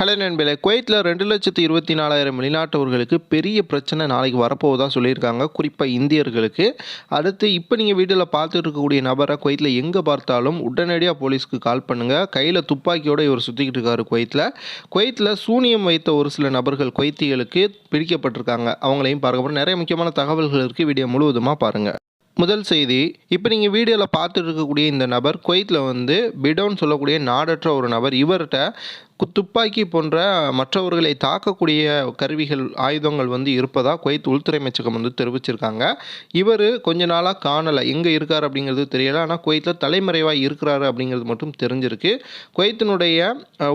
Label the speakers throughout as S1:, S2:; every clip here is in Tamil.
S1: ஹலோ நண்பர்களே குவைத்தில் ரெண்டு லட்சத்து இருபத்தி நாலாயிரம் வெளிநாட்டவர்களுக்கு பெரிய பிரச்சனை நாளைக்கு வரப்போவதாக சொல்லியிருக்காங்க குறிப்பாக இந்தியர்களுக்கு. அடுத்து இப்போ நீங்கள் வீட்டில் பார்த்துட்டு இருக்கக்கூடிய நபரை குவைத்தில் எங்கே பார்த்தாலும் உடனடியாக போலீஸ்க்கு கால் பண்ணுங்கள் கையில் துப்பாக்கியோடு இவர் சுற்றிக்கிட்டு இருக்காரு குவைத்தில். குவைத்தில் சூனியம் வைத்த ஒரு சில நபர்கள் குவைத்திகளுக்கு பிடிக்கப்பட்டிருக்காங்க. அவங்களையும் பார்க்க நிறைய முக்கியமான தகவல்கள் இருக்குது வீடியோ முழுவதுமாக பாருங்கள் முதல் செய்தி இப்போ நீங்கள் வீடியோவில் பார்த்துட்டு இருக்கக்கூடிய இந்த நபர் குவைத்தில் வந்து பிடோன்னு சொல்லக்கூடிய நாடற்ற ஒரு நபர். இவர்கிட்ட துப்பாக்கி போன்ற மற்றவர்களை தாக்கக்கூடிய கருவிகள் ஆயுதங்கள் வந்து இருப்பதாக குவைத் உள்துறை அமைச்சகம் வந்து தெரிவிச்சிருக்காங்க. இவர் கொஞ்ச நாளாக காணலை. எங்கே இருக்கார் அப்படிங்கிறது தெரியல. ஆனால் குவைத்தில் தலைமறைவாக இருக்கிறாரு அப்படிங்கிறது மட்டும் தெரிஞ்சிருக்கு. குவைத்தினுடைய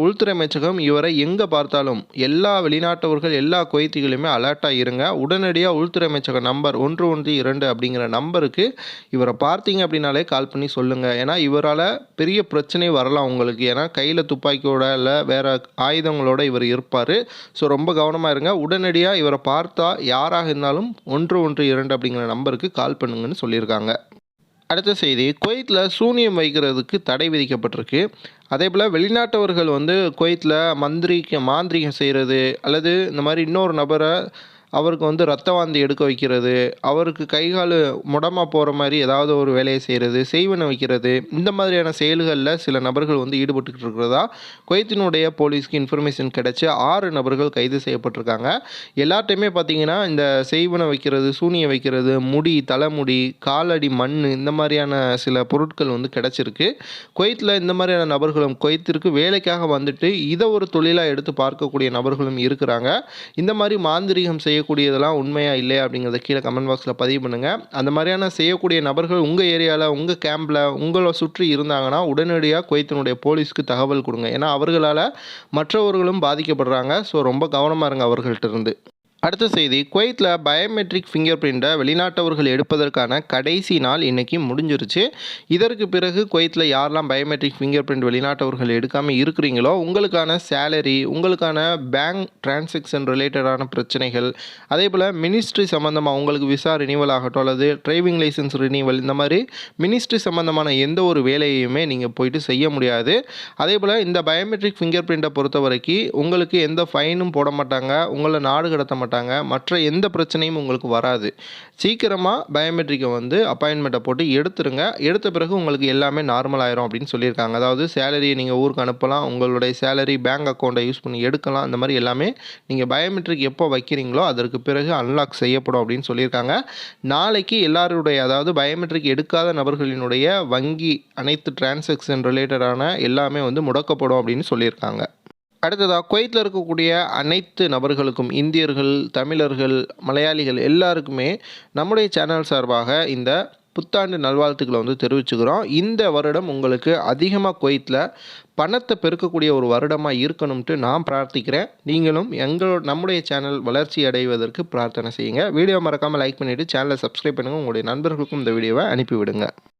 S1: உள்துறை அமைச்சகம் இவரை எங்கே பார்த்தாலும் எல்லா வெளிநாட்டவர்கள் எல்லா குவைத்திகளுமே அலர்ட்டாக இருங்க. உடனடியாக உள்துறை அமைச்சக நம்பர் ஒன்று ஒன்று இரண்டு அப்படிங்கிற நம்பருக்கு இவரை பார்த்தீங்க அப்படின்னாலே கால் பண்ணி சொல்லுங்கள் ஏன்னா இவரால் பெரிய பிரச்சனை வரலாம் உங்களுக்கு. ஏன்னா கையில் துப்பாக்கியோட இல்லை வேறு ஆயுதங்களோட இவர் இருப்பார். ஸோ ரொம்ப கவனமாக இருங்க. உடனடியாக இவரை பார்த்தா யாராக இருந்தாலும் ஒன்று ஒன்று இரண்டு அப்படிங்கிற நம்பருக்கு கால் பண்ணுங்கன்னு சொல்லியிருக்காங்க. அடுத்த செய்தி குவைத்தில் சூனியம் வைக்கிறதுக்கு தடை விதிக்கப்பட்டிருக்கு. அதே போல் வெளிநாட்டவர்கள் வந்து குவைத்தில் மந்திரிக்க மாந்திரிகம் செய்கிறது அல்லது இந்த மாதிரி இன்னொரு நபரை அவருக்கு வந்து ரத்த வாந்தி எடுக்க வைக்கிறது அவருக்கு கை கால் முடமாக போகிற மாதிரி ஏதாவது ஒரு வேலையை செய்கிறது செய்வன வைக்கிறது இந்த மாதிரியான செயல்களில் சில நபர்கள் வந்து ஈடுபட்டுக்கிட்டு இருக்கிறதா? குவைத்தினுடைய போலீஸ்க்கு இன்ஃபர்மேஷன் கிடைச்சி ஆறு நபர்கள் கைது செய்யப்பட்டிருக்காங்க. எல்லார்ட்டையுமே பார்த்தீங்கன்னா இந்த செய்வனை வைக்கிறது சூனியை வைக்கிறது முடி தலைமுடி காலடி மண் இந்த மாதிரியான சில பொருட்கள் வந்து கிடச்சிருக்கு. குவைத்தில் இந்த மாதிரியான நபர்களும் குவைத்திற்கு வேலைக்காக வந்துட்டு இதை ஒரு தொழிலாக எடுத்து பார்க்கக்கூடிய நபர்களும் இருக்கிறாங்க. இந்த மாதிரி மாந்திரீகம் செய்யக்கூடியதெல்லாம் உண்மையா இல்லையா அப்படிங்கிறத கீழே கமெண்ட் பாக்ஸில் பதிவு பண்ணுங்கள் அந்த மாதிரியான செய்யக்கூடிய நபர்கள் உங்கள் ஏரியாவில் உங்கள் கேம்பில் உங்களை சுற்றி இருந்தாங்கன்னா உடனடியாக குவைத்தினுடைய போலீஸ்க்கு தகவல் கொடுங்க. ஏன்னா அவர்களால் மற்றவர்களும் பாதிக்கப்படுறாங்க. ஸோ ரொம்ப கவனமாக இருங்க அவர்கள்ட்ட இருந்து. அடுத்த செய்தி குவைத்தில் பயோமெட்ரிக் ஃபிங்கர் பிரிண்ட்டை வெளிநாட்டவர்கள் எடுப்பதற்கான கடைசி நாள் இன்றைக்கி முடிஞ்சிருச்சு. இதற்கு பிறகு குவைத்தில் யாரெல்லாம் பயோமெட்ரிக் ஃபிங்கர் பிரிண்ட் வெளிநாட்டவர்கள் எடுக்காமல் இருக்கிறீங்களோ உங்களுக்கான சேலரி உங்களுக்கான பேங்க் டிரான்சாக்ஷன் ரிலேட்டடான பிரச்சனைகள் அதே போல் மினிஸ்ட்ரி சம்மந்தமாக உங்களுக்கு விசா ரினிவல் ஆகட்டும் அல்லது டிரைவிங் லைசன்ஸ் ரினிவல் இந்த மாதிரி மினிஸ்ட்ரி சம்மந்தமான எந்த ஒரு வேலையுமே நீங்கள் போயிட்டு செய்ய முடியாது. அதே போல் இந்த பயோமெட்ரிக் ஃபிங்கர் பிரிண்ட்டை பொறுத்த வரைக்கும் உங்களுக்கு எந்த ஃபைனும் போட மாட்டாங்க. உங்களை நாடு கடத்த மாட்டாங்க. மாட்டாங்க. மற்ற எந்த பிரச்சனையும் உங்களுக்கு வராது. சீக்கிரமாக பயோமெட்ரிக்கை வந்து அப்பாயின்மெண்ட்டை போட்டு எடுத்துருங்க. எடுத்த பிறகு உங்களுக்கு எல்லாமே நார்மல் ஆயிரும் அப்படின்னு சொல்லியிருக்காங்க. அதாவது சேலரியை நீங்கள் ஊருக்கு அனுப்பலாம். உங்களுடைய சேலரி பேங்க் அக்கௌண்ட்டை யூஸ் பண்ணி எடுக்கலாம். அந்த மாதிரி எல்லாமே நீங்கள் பயோமெட்ரிக் எப்போ வைக்கிறீங்களோ அதற்கு பிறகு அன்லாக் செய்யப்படும் அப்படின்னு சொல்லியிருக்காங்க. நாளைக்கு எல்லாருடைய அதாவது பயோமெட்ரிக் எடுக்காத நபர்களினுடைய வங்கி அனைத்து டிரான்சாக்ஷன் ரிலேட்டடான எல்லாமே வந்து முடக்கப்படும் அப்படின்னு சொல்லியிருக்காங்க. அடுத்ததாக குவைத்தில் இருக்கக்கூடிய அனைத்து நபர்களுக்கும் இந்தியர்கள் தமிழர்கள் மலையாளிகள் எல்லாருக்குமே நம்முடைய சேனல் சார்பாக இந்த புத்தாண்டு நல்வாழ்த்துக்களை வந்து தெரிவிச்சுக்கிறோம். இந்த வருடம் உங்களுக்கு அதிகமாக குவைத்தில் பணத்தை பெருக்கக்கூடிய ஒரு வருடமாக இருக்கணும்ட்டு நான் பிரார்த்திக்கிறேன். நீங்களும் எங்களோட நம்முடைய சேனல் வளர்ச்சி அடைவதற்கு பிரார்த்தனை செய்யுங்க. வீடியோ மறக்காமல் லைக் பண்ணிவிட்டு சேனலை சப்ஸ்கிரைப் பண்ணுங்கள் உங்களுடைய நண்பர்களுக்கும் இந்த வீடியோவை அனுப்பிவிடுங்க.